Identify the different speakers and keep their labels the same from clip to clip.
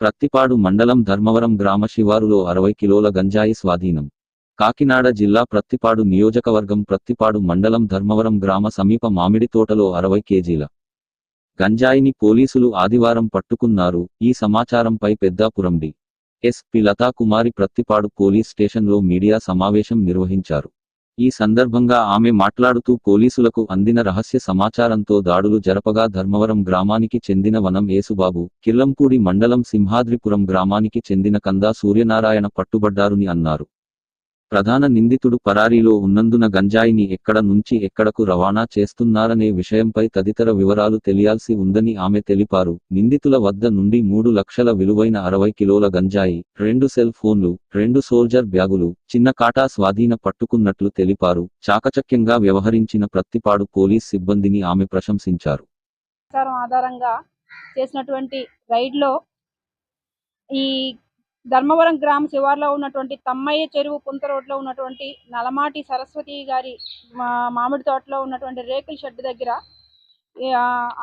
Speaker 1: ప్రత్తిపాడు మండలం ధర్మవరం గ్రామ శివారులో అరవై కిలోల గంజాయి స్వాధీనం. కాకినాడ జిల్లా ప్రత్తిపాడు నియోజకవర్గం ప్రత్తిపాడు మండలం ధర్మవరం గ్రామ సమీప మామిడి తోటలో అరవై కేజీల గంజాయిని పోలీసులు ఆదివారం పట్టుకున్నారు. ఈ సమాచారంపై Peddapuram D SP Latha Kumari Prathipadu police స్టేషన్లో మీడియా సమావేశం నిర్వహించారు. ఈ సందర్భంగా ఆమె మాట్లాడుతూ పోలీసులకు అందిన రహస్య సమాచారంతో దాడులు జరపగా ధర్మవరం గ్రామానికి చెందిన వనం యేసుబాబు కిల్లంపూడి మండలం సింహాద్రిపురం గ్రామానికి చెందిన కందా సూర్యనారాయణ పట్టుబడ్డారుని అన్నారు. ప్రధాన నిందితుడు పరారీలో ఉన్నందున గంజాయిని ఎక్కడ నుంచి ఎక్కడకు రవాణా చేస్తున్నారనే విషయంపై తదితర వివరాలు తెలియాల్సి ఉందని ఆమె తెలిపారు. నిందితుల వద్ద నుండి మూడు లక్షల విలువైన అరవై కిలోల గంజాయి రెండు సెల్ ఫోన్లు రెండు సోల్జర్ బ్యాగులు చిన్న కాటా స్వాధీన పట్టుకున్నట్లు తెలిపారు. చాకచక్యంగా వ్యవహరించిన ప్రత్తిపాడు పోలీస్ సిబ్బందిని ఆమె ప్రశంసించారు.
Speaker 2: ఆధారంగా చేసినటువంటి రైడ్లో ఈ ధర్మవరం గ్రామ శివార్లో ఉన్నటువంటి తమ్మయ్య చెరువు పుంత రోడ్లో ఉన్నటువంటి నలమాటి సరస్వతి గారి మా- మామిడి తోటలో ఉన్నటువంటి రేకుల షెడ్ దగ్గర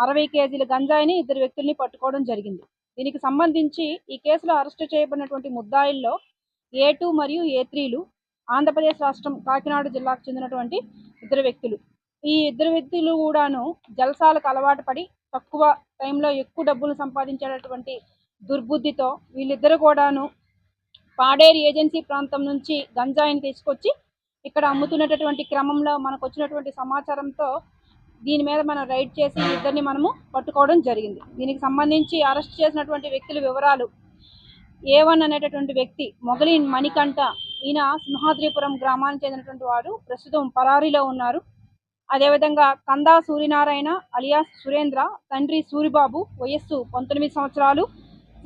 Speaker 2: అరవై కేజీల గంజాయిని ఇద్దరు వ్యక్తుల్ని పట్టుకోవడం జరిగింది. దీనికి సంబంధించి ఈ కేసులో అరెస్టు చేయబడినటువంటి ముద్దాయిల్లో ఏ టూ మరియు ఏ త్రీలు ఆంధ్రప్రదేశ్ రాష్ట్రం కాకినాడ జిల్లాకు చెందినటువంటి ఇద్దరు వ్యక్తులు. ఈ ఇద్దరు వ్యక్తులు కూడాను జలసాలకు అలవాటు పడి తక్కువ టైంలో ఎక్కువ డబ్బులు సంపాదించేటటువంటి దుర్బుద్ధితో వీళ్ళిద్దరు కూడాను పాడేరు ఏజెన్సీ ప్రాంతం నుంచి గంజాయిని తీసుకొచ్చి ఇక్కడ అమ్ముతున్నటువంటి క్రమంలో మనకు వచ్చినటువంటి సమాచారంతో దీని మీద మనం రైడ్ చేసి ఇద్దరిని మనము పట్టుకోవడం జరిగింది. దీనికి సంబంధించి అరెస్ట్ చేసినటువంటి వ్యక్తుల వివరాలు ఏవన్ అనేటటువంటి వ్యక్తి మొగలి మణికంఠ. ఈయన సింహాద్రిపురం గ్రామానికి చెందినటువంటి వారు ప్రస్తుతం పరారీలో ఉన్నారు. అదేవిధంగా కందా సూర్యనారాయణ అలియాస్ సురేంద్ర తండ్రి సూరిబాబు వయస్సు పంతొమ్మిది సంవత్సరాలు.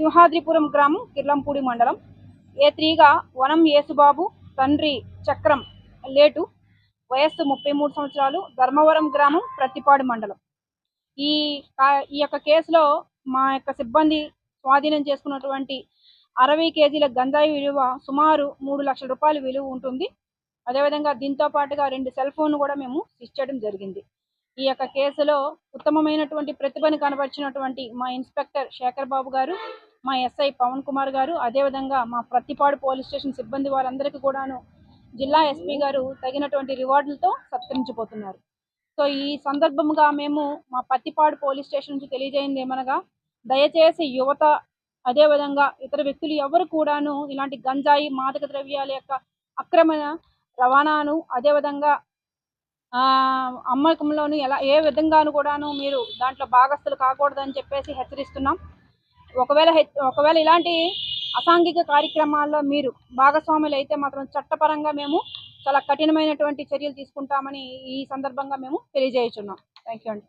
Speaker 2: సింహాద్రిపురం గ్రామం కిర్లంపూడి మండలం. ఏ త్రీగా వనం యేసుబాబు తండ్రి చక్రం లేటు వయస్సు ముప్పై మూడు సంవత్సరాలు ధర్మవరం గ్రామం ప్రతిపాడు మండలం. ఈ ఈ యొక్క కేసులో మా యొక్క సిబ్బంది స్వాధీనం చేసుకున్నటువంటి అరవై కేజీల గంజాయి విలువ సుమారు మూడు లక్షల రూపాయల విలువ ఉంటుంది. అదేవిధంగా దీంతో పాటుగా రెండు సెల్ ఫోన్ కూడా మేము సీజ్ చేయడం జరిగింది. ఈ యొక్క కేసులో ఉత్తమమైనటువంటి ప్రతిభను కనబరిచినటువంటి మా ఇన్స్పెక్టర్ శేఖర్ బాబు గారు మా ఎస్ఐ పవన్ కుమార్ గారు అదేవిధంగా మా ప్రతిపాడు పోలీస్ స్టేషన్ సిబ్బంది వారందరికీ కూడాను జిల్లా ఎస్పీ గారు తగినటువంటి రివార్డులతో సత్కరించబోతున్నారు సో ఈ సందర్భంగా మేము మా పత్తిపాడు పోలీస్ స్టేషన్ నుంచి తెలియజేయింది ఏమనగా దయచేసి యువత అదేవిధంగా ఇతర వ్యక్తులు ఎవరు కూడాను ఇలాంటి గంజాయి మాదక ద్రవ్యాల యొక్క అక్రమ రవాణాను అదేవిధంగా ఆ, అమ్మకంలోను ఎలా ఏ విధంగాను కూడాను మీరు దాంట్లో భాగస్థులు కాకూడదని చెప్పేసి హెచ్చరిస్తున్నాం. ఒకవేళ హెచ్- ఒకవేళ ఇలాంటి అసాంఘిక కార్యక్రమాల్లో మీరు భాగస్వాములు అయితే మాత్రం చట్టపరంగా మేము చాలా కఠినమైనటువంటి చర్యలు తీసుకుంటామని ఈ సందర్భంగా మేము తెలియజేయుచున్నాం. థ్యాంక్ యూ అండి.